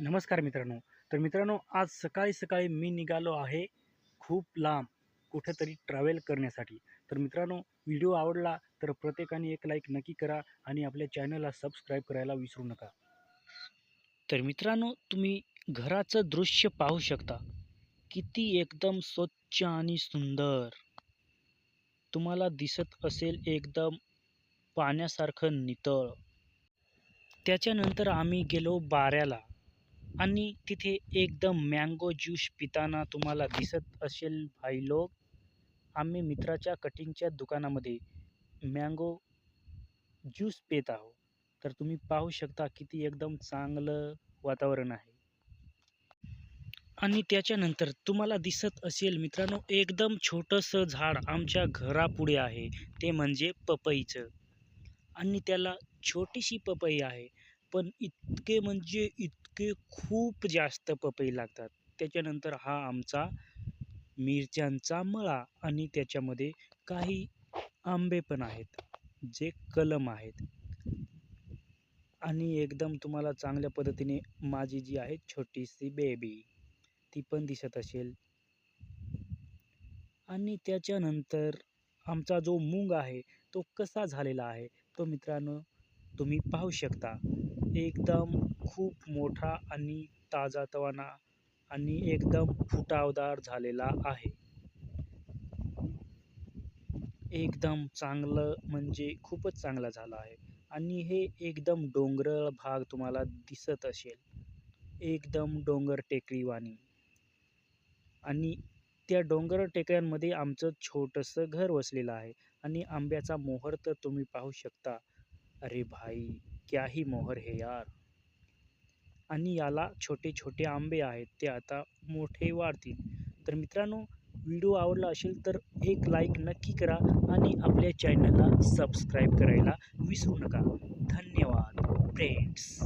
नमस्कार मित्रांनो. तर मित्रांनो आज सकाळी सकाळी मी निघालो आहे खूप लांब कुठेतरी ट्रॅव्हल करण्यासाठी. तर मित्रांनो व्हिडिओ आवडला तर प्रत्येकाने एक लाईक नक्की करा आणि आपल्या चॅनलला सबस्क्राईब करायला विसरू नका. तर मित्रांनो तुम्ही घराचं दृश्य पाहू शकता. किती एकदम स्वच्छ आणि सुंदर. तुम्हाला दिसत असेल एकदम पाण्यासारखं नितळ. त्याच्यानंतर आम्ही गेलो बाऱ्याला. आणि तिथे एकदम मँगो ज्यूस पिताना तुम्हाला दिसत असेल भाई लोक. आम्ही मित्राच्या कटिंगच्या दुकानामध्ये मँगो ज्यूस पित आहोत. तर तुम्ही पाहू शकता किती एकदम चांगलं वातावरण आहे. आणि त्याच्यानंतर तुम्हाला दिसत असेल मित्रांनो एकदम छोटंसं झाड आमच्या घरापुढे आहे. ते म्हणजे पपईचं. आणि त्याला छोटीशी पपई आहे. पण इतके म्हणजे इतके खूप जास्त पपई लागतात. त्याच्यानंतर हा आमचा मिरच्यांचा मळा आणि त्याच्यामध्ये काही आंबे पण आहेत जे कलम आहेत. आणि एकदम तुम्हाला चांगल्या पद्धतीने माझी जी आहे छोटीशी बेबी ती पण दिसत असेल. आणि त्याच्यानंतर आमचा जो मूग आहे तो कसा झालेला आहे तो मित्रांनो तुम्ही पाहू शकता. एकदम खूप मोठा आणि ताजातवाना आणि एकदम फुटावदार झालेला आहे. एकदम चांगलं म्हणजे खूपच चांगला झाला आहे. आणि हे एकदम डोंगराळ भाग तुम्हाला दिसत असेल. एकदम डोंगर टेकडीवाणी. आणि त्या डोंगर टेकड्यांमध्ये आमचं छोटंसं घर वसलेलं आहे. आणि आंब्याचा मोहर तर तुम्ही पाहू शकता. अरे भाई! क्या ही मोहर है यार। आणि याला छोटे छोटे आंबे आहेत ते आता मोठे वाढतील. तर मित्रांनो व्हिडिओ आवडला असेल तर एक लाईक नक्की करा आणि आपल्या चॅनलला सबस्क्राईब करायला विसरू नका. धन्यवाद फ्रेंड्स